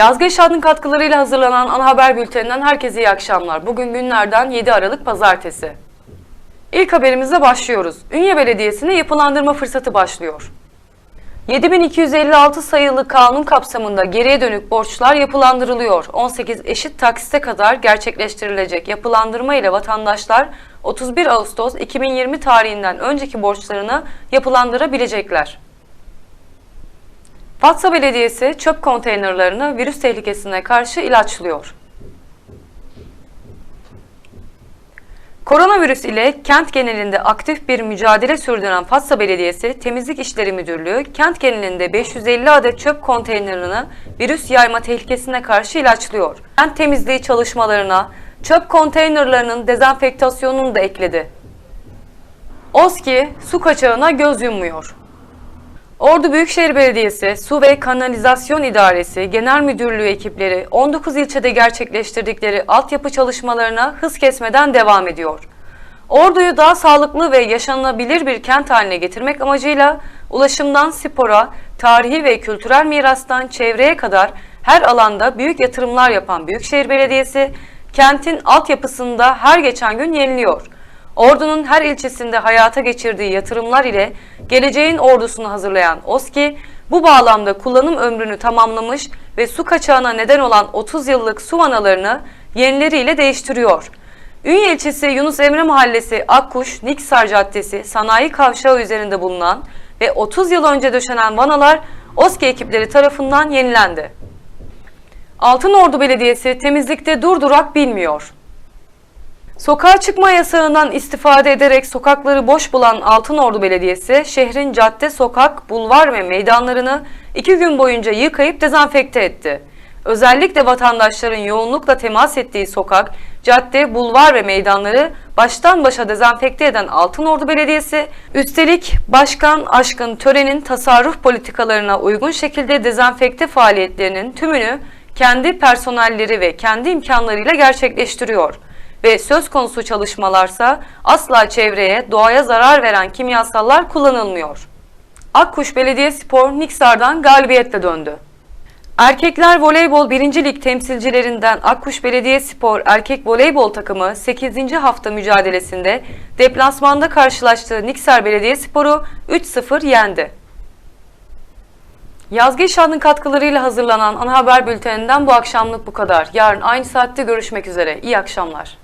Yazgı İnşaat'ın katkılarıyla hazırlanan ana haber bülteninden herkese iyi akşamlar. Bugün günlerden 7 Aralık Pazartesi. İlk haberimizle başlıyoruz. Ünye Belediyesi'ne yapılandırma fırsatı başlıyor. 7256 sayılı kanun kapsamında geriye dönük borçlar yapılandırılıyor. 18 eşit taksite kadar gerçekleştirilecek yapılandırma ile vatandaşlar 31 Ağustos 2020 tarihinden önceki borçlarını yapılandırabilecekler. Fatsa Belediyesi çöp konteynerlarını virüs tehlikesine karşı ilaçlıyor. Koronavirüs ile kent genelinde aktif bir mücadele sürdüren Fatsa Belediyesi Temizlik İşleri Müdürlüğü kent genelinde 550 adet çöp konteynerini virüs yayma tehlikesine karşı ilaçlıyor. Kent temizliği çalışmalarına çöp konteynerlarının dezenfektasyonunu da ekledi. OSKİ su kaçağına göz yummuyor. Ordu Büyükşehir Belediyesi Su ve Kanalizasyon İdaresi Genel Müdürlüğü ekipleri 19 ilçede gerçekleştirdikleri altyapı çalışmalarına hız kesmeden devam ediyor. Ordu'yu daha sağlıklı ve yaşanılabilir bir kent haline getirmek amacıyla ulaşımdan spora, tarihi ve kültürel mirastan çevreye kadar her alanda büyük yatırımlar yapan Büyükşehir Belediyesi, kentin altyapısında her geçen gün yeniliyor. Ordu'nun her ilçesinde hayata geçirdiği yatırımlar ile geleceğin ordusunu hazırlayan OSKİ, bu bağlamda kullanım ömrünü tamamlamış ve su kaçağına neden olan 30 yıllık su vanalarını yenileriyle değiştiriyor. Ünye ilçesi Yunus Emre Mahallesi Akkuş, Niksar Caddesi, Sanayi Kavşağı üzerinde bulunan ve 30 yıl önce döşenen vanalar OSKİ ekipleri tarafından yenilendi. Altınordu Belediyesi temizlikte durdurak bilmiyor. Sokağa çıkma yasağından istifade ederek sokakları boş bulan Altınordu Belediyesi, şehrin cadde, sokak, bulvar ve meydanlarını iki gün boyunca yıkayıp dezenfekte etti. Özellikle vatandaşların yoğunlukla temas ettiği sokak, cadde, bulvar ve meydanları baştan başa dezenfekte eden Altınordu Belediyesi, üstelik başkan aşkın törenin tasarruf politikalarına uygun şekilde dezenfekte faaliyetlerinin tümünü kendi personelleri ve kendi imkanlarıyla gerçekleştiriyor ve söz konusu çalışmalarsa asla çevreye, doğaya zarar veren kimyasallar kullanılmıyor. Akkuş Belediyespor Niksar'dan galibiyetle döndü. Erkekler Voleybol 1. Lig temsilcilerinden Akkuş Belediyespor erkek voleybol takımı 8. hafta mücadelesinde deplasmanda karşılaştığı Niksar Belediyespor'u 3-0 yendi. Yazgı İnşaat'ın katkılarıyla hazırlanan ana haber bülteninden bu akşamlık bu kadar. Yarın aynı saatte görüşmek üzere. İyi akşamlar.